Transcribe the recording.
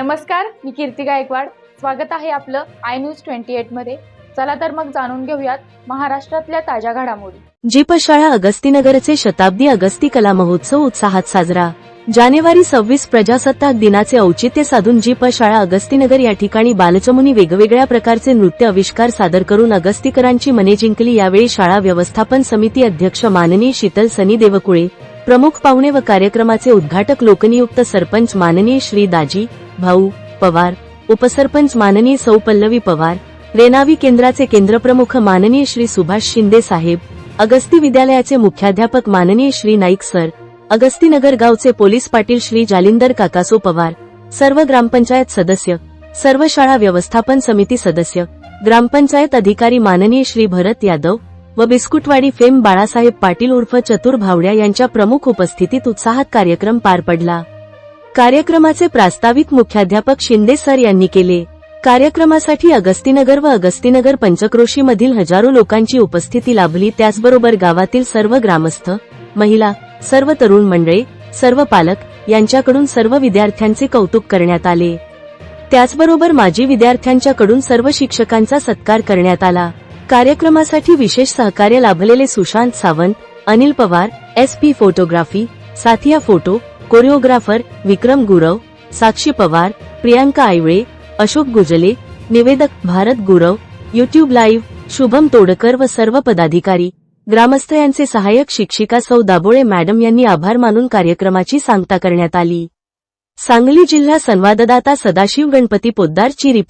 नमस्कार मी कीर्ती गायकवाड. स्वागत आहे आपलं आय न्यूज ट्वेंटी एटमध्ये. चला तर मग जाणून घेऊयात महाराष्ट्रातल्या ताज्या घडामोडी. जीप शाळा अगस्तीनगरचे शताब्दी अगस्ती कला महोत्सव उत्साहात साजरा. जानेवारी सव्वीस प्रजासत्ताक दिनाचे औचित्य साधून जीप शाळा अगस्तीनगर या ठिकाणी बालचमुनी वेगवेगळ्या प्रकारचे नृत्य आविष्कार सादर करून अगस्तीकरांची मने जिंकली यावेळी शाळा व्यवस्थापन समिती अध्यक्ष माननीय शीतल सनी देवकुळे प्रमुख पाहुणे व कार्यक्रमाचे उद्घाटक लोकनियुक्त सरपंच माननीय श्री दाजी भाऊ पवार उपसरपंच माननीय सौ पल्लवी पवार रेनावी केंद्राचे केंद्रप्रमुख माननीय श्री सुभाष शिंदे साहेब अगस्ती विद्यालयाचे मुख्याध्यापक माननीय श्री नाईक सर अगस्तीनगर गावचे पोलीस पाटील श्री जालिंदर काकासो पवार सर्व ग्रामपंचायत सदस्य सर्व शाळा व्यवस्थापन समिती सदस्य ग्रामपंचायत अधिकारी माननीय श्री भरत यादव व बिस्कुटवाडी फेम बाळासाहेब पाटील उर्फ चतुर भावड्या यांच्या प्रमुख उपस्थितीत उत्साहात कार्यक्रम पार पडला. कार्यक्रमाचे प्रास्ताविक मुख्याध्यापक शिंदे सर यांनी केले. कार्यक्रमासाठी अगस्तीनगर व अगस्तीनगर पंचक्रोशी मधील हजारो लोकांची उपस्थिती लाभली. त्याचबरोबर गावातील सर्व ग्रामस्थ महिला सर्व तरुण मंडळे सर्व पालक यांच्याकडून सर्व विद्यार्थ्यांचे कौतुक करण्यात आले. त्याचबरोबर माजी विद्यार्थ्यांच्याकडून सर्व शिक्षकांचा सत्कार करण्यात आला. कार्यक्रमासाठी विशेष सहकार्य लाभलेले Sushant Sawant Anil Pawar S P photography Sathiya photo choreographer Vikram Gurav Sakshi Pawar Priyanka Aywale Ashok Gujle निवेदक भारत गुरव युट्यूब लाईव्ह शुभम तोडकर व सर्व पदाधिकारी ग्रामस्थ यांचे सहाय्यक शिक्षिका सौ दाबोळे मॅडम यांनी आभार मानून कार्यक्रमाची सांगता करण्यात आली. सांगली जिल्हा संवाददाता सदाशिव गणपती पोद्दारची रिपोर्ट.